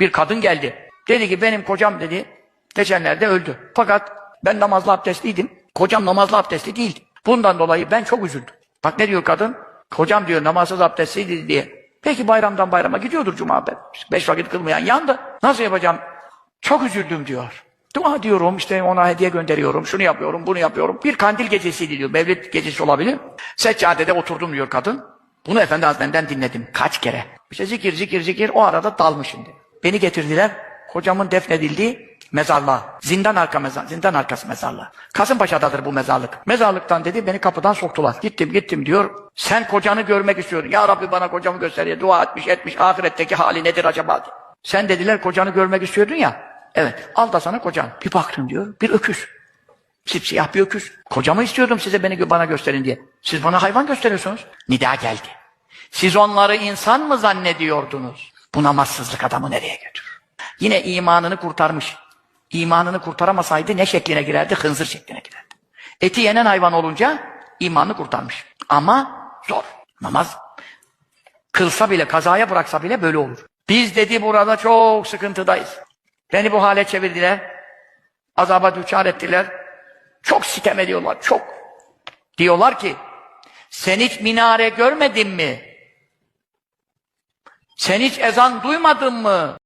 Bir kadın geldi. Dedi ki benim kocam dedi geçenlerde öldü. Fakat ben namazlı abdestliydim. Kocam namazlı abdestli değildi. Bundan dolayı ben çok üzüldüm. Bak ne diyor kadın? Kocam diyor namazsız abdestliydi diye. Peki bayramdan bayrama gidiyordur cuma ben. Beş vakit kılmayan yandı. Nasıl yapacağım? Çok üzüldüm diyor. Dua diyorum işte ona hediye gönderiyorum. Şunu yapıyorum, bunu yapıyorum. Bir kandil gecesiydi diyor. Mevlid gecesi olabilir. Seccadede oturdum diyor kadın. Bunu Efendi Hazretlerinden dinledim kaç kere. İşte zikir zikir zikir o arada dalmış şimdi. Beni getirdiler. Kocamın defnedildiği mezarlığa. Zindan arka mezar, zindan arkası mezarlığı. Kasımpaşa'dadır bu mezarlık. Mezarlıktan dedi beni kapıdan soktular. Gittim gittim diyor. Sen kocanı görmek istiyordun. Ya Rabbi bana kocamı göster diye dua etmiş etmiş. Ahiretteki hali nedir acaba diye. Sen dediler kocanı görmek istiyordun ya. Evet al da sana kocan. Bir baktım diyor bir öküz. Sipsiyah bir öküz. Kocamı istiyordum size beni bana gösterin diye. Siz bana hayvan gösteriyorsunuz. Nida geldi. Siz onları insan mı zannediyordunuz? Bu namazsızlık adamı nereye götürür? Yine imanını kurtarmış. İmanını kurtaramasaydı ne şekline girerdi? Hınzır şekline girerdi. Eti yenen hayvan olunca imanını kurtarmış. Ama zor. Namaz kılsa bile, kazaya bıraksa bile böyle olur. Biz dedi burada çok sıkıntıdayız. Beni bu hale çevirdiler. Azaba düçar ettiler. Çok sitem ediyorlar, çok. Diyorlar ki, sen hiç minare görmedin mi? Sen hiç ezan duymadın mı?